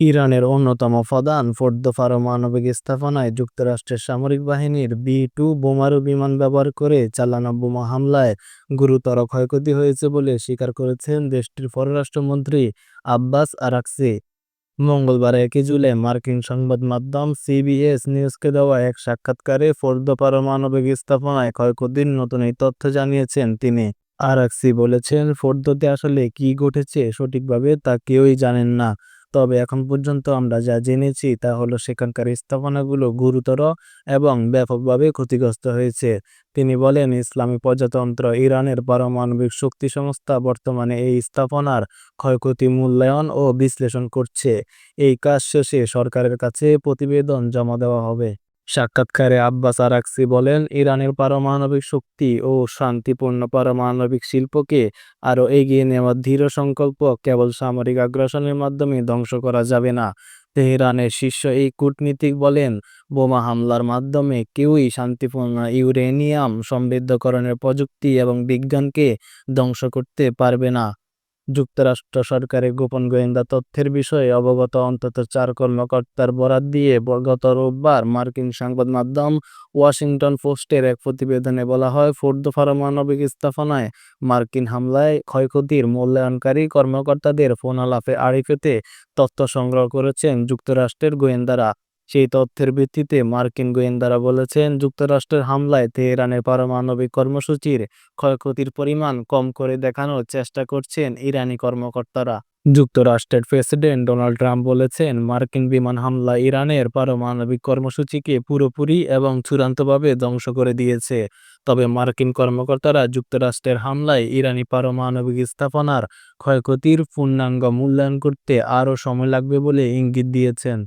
ইরানের অন্যতম প্রধান ফোর্দ পারমাণবিক স্থাপনায় যুক্তরাষ্ট্রের সামরিক বাহিনীর বি টু বোমারু বিমান ব্যবহার করে চালানো বোমা হামলায় গুরুতর ক্ষয়ক্ষতি হয়েছে বলে স্বীকার করেছেন দেশটির পররাষ্ট্রমন্ত্রী আব্বাস আরাকচি মঙ্গলবার একই জুলাই মার্কিন সংবাদ মাধ্যম সিবিএস নিউজকে দেওয়া এক সাক্ষাৎকারে ফোর্দ পারমাণবিক স্থাপনায় ক্ষয়ক্ষতির নতুন এই তথ্য জানিয়েছেন তিনি। আরাকচি বলেছেন, ফোর্দতে আসলে কি ঘটেছে সঠিকভাবে তা কেউই জানেন না। তবে এখন পর্যন্ত আমরা যা জেনেছি তা হলো সেখানকার স্থাপনাগুলো গুরুতর এবং ব্যাপকভাবে ক্ষতিগ্রস্ত হয়েছে। তিনি বলেন, ইসলামী প্রজাতন্ত্র ইরানের পারমাণবিক শক্তি সংস্থা বর্তমানে এই স্থাপনার ক্ষয়ক্ষতি মূল্যায়ন ও বিশ্লেষণ করছে। এই কাজ শেষে সরকারের কাছে প্রতিবেদন জমা দেওয়া হবে। সাক্ষাৎকারে আব্বাস আরাকসি বলেন, ইরানের পারমাণবিক শক্তি ও শান্তিপূর্ণ পারমাণবিক শিল্পকে আরও এগিয়ে নেওয়ার দৃঢ় সংকল্প কেবল সামরিক আগ্রাসনের মাধ্যমে ধ্বংস করা যাবে না। তেহরানের শীর্ষ এই কূটনীতিক বলেন, বোমা হামলার মাধ্যমে কেউই শান্তিপূর্ণ ইউরেনিয়াম সমৃদ্ধকরণের প্রযুক্তি এবং বিজ্ঞানকে ধ্বংস করতে পারবে না। যুক্তরাষ্ট্র সরকারের গোপন গোয়েন্দা তথ্যের বিষয়ে অবগত অন্তত চার কর্মকর্তার বরাত দিয়ে গত রোববার মার্কিন সংবাদ মাধ্যম ওয়াশিংটন পোস্টের এক প্রতিবেদনে বলা হয়, ফোর্দ পারমাণবিক স্থাপনায় মার্কিন হামলায় ক্ষয়ক্ষতির মূল্যায়নকারী কর্মকর্তাদের ফোনালাপে আড়ি পেতে তথ্য সংগ্রহ করেছেন যুক্তরাষ্ট্রের গোয়েন্দারা। সেই তথ্যের ভিত্তিতে মার্কিন গোয়েন্দারা বলেছেন, যুক্তরাষ্ট্রের হামলায় তেহরানের পারমাণবিক কর্মসূচির ক্ষয়ক্ষতির পরিমাণ কম করে দেখানোর চেষ্টা করছেন ইরানি কর্মকর্তারা। যুক্তরাষ্ট্রের প্রেসিডেন্ট ডোনাল্ড ট্রাম্প বলেছেন, মার্কিন বিমান হামলা ইরানের পারমাণবিক কর্মসূচিকে পুরোপুরি এবং চূড়ান্তভাবে ধ্বংস করে দিয়েছে। তবে মার্কিন কর্মকর্তারা যুক্তরাষ্ট্রের হামলায় ইরানি পারমাণবিক স্থাপনার ক্ষয়ক্ষতির পূর্ণাঙ্গ মূল্যায়ন করতে আরও সময় লাগবে বলে ইঙ্গিত দিয়েছেন।